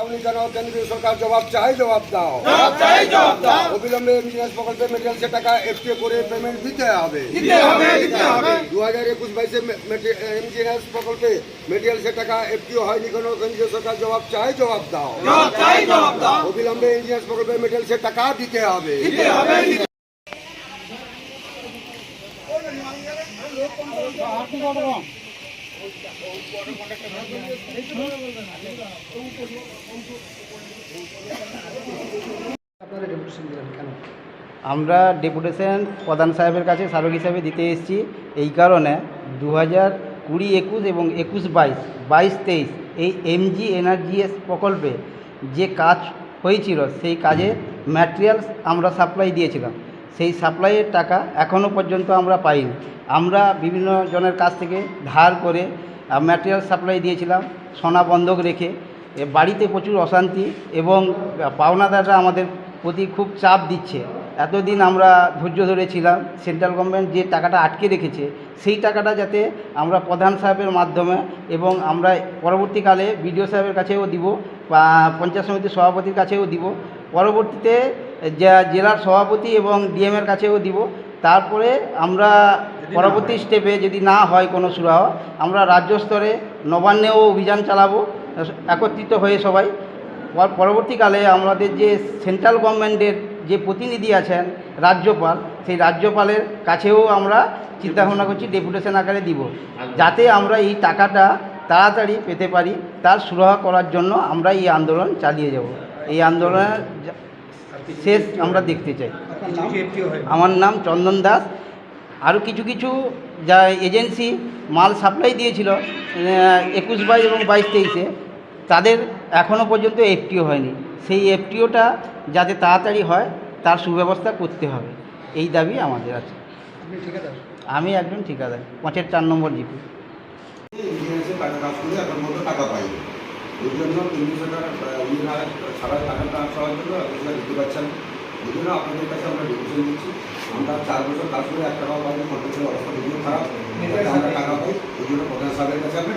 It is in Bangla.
কেন্দ্রীয় সরকার জবাব চাই জবাব দাও। জবাব চাই জবাব দাও। অবিলম্বে এমজিএস প্রকল্পে মেটেরিয়ালসে টাকা এফটিএ করে পেমেন্ট দিতে হবে। দিতে হবে দিতে হবে। দু হাজার একুশ বাইশে এমজিএস প্রকল্পে মেটেরিয়ালসে টাকা এফটিও হয়নি কেন কেন্দ্রীয় সরকার জবাব চাই জবাব দাও। জবাব চাই অবিলম্বে এমজিএস প্রকল্পে মেটেরিয়ালসে টাকা দিতে হবে। দিতে হবে দিতে আমরা ডেপুটেশন প্রধান সাহেবের কাছে স্মারক হিসাবে দিতে এসেছি। এই কারণে দু হাজার কুড়ি একুশ এবং একুশ বাইশ বাইশ তেইশ এই এমজি এনার্জিএস প্রকল্পে যে কাজ হয়েছিল, সেই কাজের ম্যাটেরিয়ালস আমরা সাপ্লাই দিয়েছিলাম। সেই সাপ্লাইয়ের টাকা এখনও পর্যন্ত আমরা পাইনি। আমরা বিভিন্ন জনের কাছ থেকে ধার করে ম্যাটেরিয়াল সাপ্লাই দিয়েছিলাম, সোনা বন্ধক রেখে। বাড়িতে প্রচুর অশান্তি এবং পাওনাদাররা আমাদের প্রতি খুব চাপ দিচ্ছে। এতদিন আমরা ধৈর্য ধরেছিলাম সেন্ট্রাল গভর্নমেন্ট যে টাকাটা আটকে রেখেছে, সেই টাকাটা যাতে আমরা প্রধান সাহেবের মাধ্যমে এবং আমরা পরবর্তীকালে বিডিও সাহেবের কাছেও দিব বা পঞ্চায়েত সমিতির সভাপতির কাছেও দিব। পরবর্তীতে যা জেলার সভাপতি এবং ডিএমের কাছেও দিব। তারপরে আমরা পরবর্তী স্টেপে যদি না হয় কোনো সুরাহ আমরা রাজ্য স্তরে নবান্নেও অভিযান চালাবো একত্রিত হয়ে সবাই। পরবর্তীকালে আমাদের যে সেন্ট্রাল গভর্নমেন্টের যে প্রতিনিধি আছেন রাজ্যপাল সেই রাজ্যপালের কাছেও আমরা চিন্তাভাবনা করছি ডেপুটেশন আকারে দিব। যাতে আমরা এই টাকাটা তাড়াতাড়ি পেতে পারি তার সুরাহা করার জন্য আমরা এই আন্দোলন চালিয়ে যাব। এই আন্দোলনের শেষ আমরা দেখতে চাই। আমার নাম চন্দন দাস। আরও কিছু কিছু যা এজেন্সি মাল সাপ্লাই দিয়েছিল একুশ বাইশ এবং বাইশ তেইশে তাদের এখনও পর্যন্ত এফটিও হয়নি। সেই এফটিওটা যাতে তাড়াতাড়ি হয় তার সুব্যবস্থা করতে হবে। এই দাবি আমাদের আছে। আমি একজন ঠিকাদার। পাঁচের চার নম্বর জিপি। টাকা পাই ওই জন্য কেন্দ্র সরকার উনিরা ছাড়া টাকা ট্রান্সফার হওয়ার জন্য আপনারা দিতে পারছেন ওই জন্য আপনাদের কাছে আমরা ডিভিশন দিচ্ছি আমরা চার বছর কাজ করে এক টাকা পাইনি কন্ট্রাক্টের অবস্থা খুবই খারাপ। আমরা টাকা পাই ওই জন্য প্রধান সাহেবের কাছে আমরা